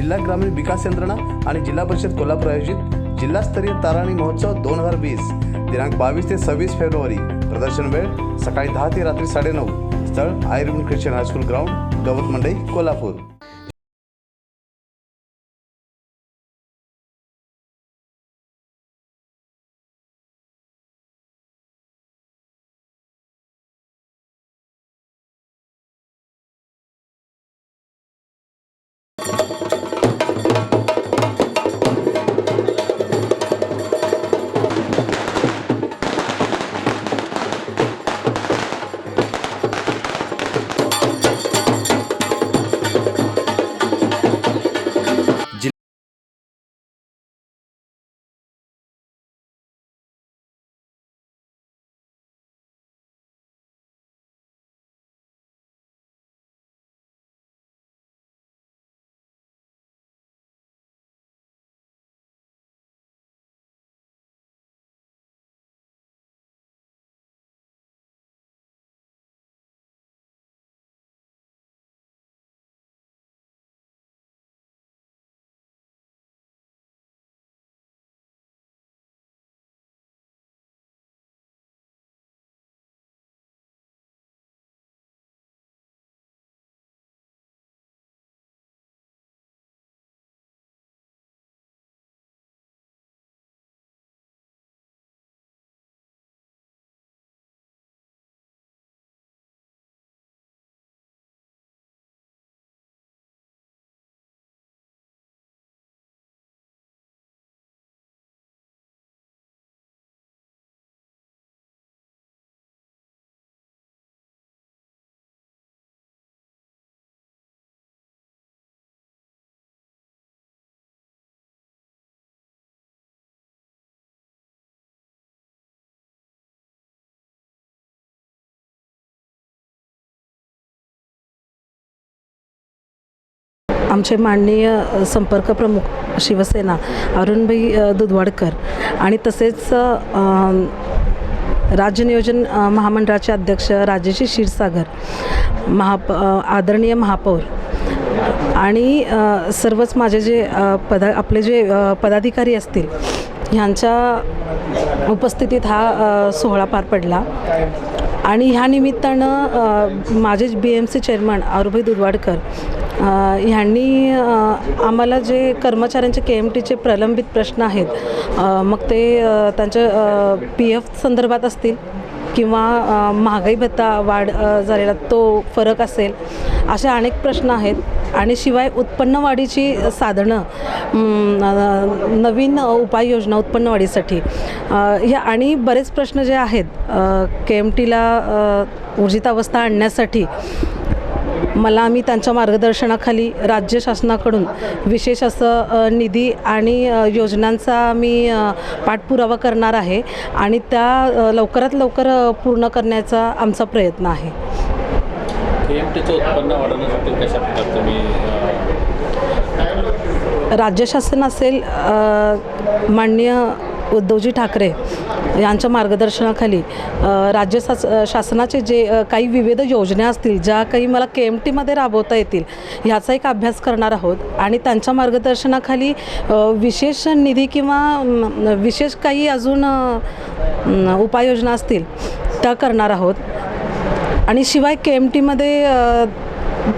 जिल्हा ग्रामीण विकास यंत्रणा आणि जिल्हा परिषद कोल्हापूर आयोजित जिल्हास्तरीय ताराणी महोत्सव दोन हजार वीस दिनांक बावीस ते सव्वीस फेब्रुवारी. प्रदर्शन वेळ सकाळी दहा ते रात्री साडेनऊ स्थळ आयुर्वेद ख्रिश्चन हायस्कूल ग्राउंड गवत मंडई कोल्हापूर. आमचे माननीय संपर्क प्रमुख शिवसेना अरुणभाई दुधवाडकर आणि तसेच राज्य नियोजन महामंडळाचे अध्यक्ष राजेशी क्षीरसागर महाप आदरणीय महापौर आणि सर्वच माझे जे पदा आपले जे पदाधिकारी असतील ह्यांच्या उपस्थितीत हा सोहळा पार पडला. आणि ह्या निमित्तानं माझे B M C chairman Arubhai Dudhwadkar ह्यांनी आम्हाला जे कर्मचाऱ्यांचे के एम टीचे प्रलंबित प्रश्न आहेत मग ते त्यांच्या पी एफ संदर्भात असतील किंवा महागाई भत्ता वाढ झालेला तो फरक असेल असे अनेक प्रश्न आहेत. आणि शिवाय उत्पन्न वाढीची साधनं नवीन उपाययोजना उत्पन्न वाढीसाठी ह्या आणि बरेच प्रश्न जे आहेत के एम टीला ऊर्जितावस्था आणण्यासाठी मला मी त्यांच्या मार्गदर्शनाखाली राज्य शासनाकडून विशेष असं निधी आणि योजनांचा मी पाठपुरावा करणार आहे आणि त्या लवकरात लवकर पूर्ण करण्याचा आमचा प्रयत्न आहे. उत्पन्न वाढवण्यासाठी कशा प्रकारे राज्य शासन असेल अ, माननीय उद्धवजी ठाकरे यांच्या मार्गदर्शनाखाली राज्य शास शासनाचे जे काही विविध योजना असतील ज्या काही मला के एम टीमध्ये राबवता येतील ह्याचा एक अभ्यास करणार आहोत. आणि त्यांच्या मार्गदर्शनाखाली विशेष निधी किंवा विशेष काही अजून उपाययोजना असतील त्या करणार आहोत. आणि शिवाय के एम टीमध्ये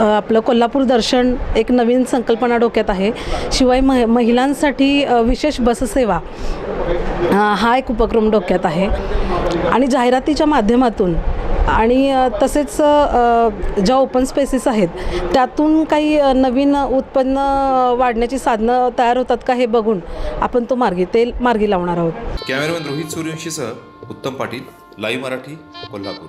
आपलं कोल्हापूर दर्शन एक नवीन संकल्पना डोक्यात आहे. शिवाय मह महिलांसाठी विशेष बससेवा हा एक उपक्रम डोक्यात आहे. आणि जाहिरातीच्या माध्यमातून आणि तसेच ज्या ओपन स्पेसेस आहेत त्यातून काही नवीन उत्पन्न वाढण्याची साधनं तयार होतात का हे बघून आपण तो मार्गी ते मार्गी लावणार आहोत. कॅमेरामॅन रोहित सूर्यवंशीसह उत्तम पाटील लाईव्ह मराठी कोल्हापूर.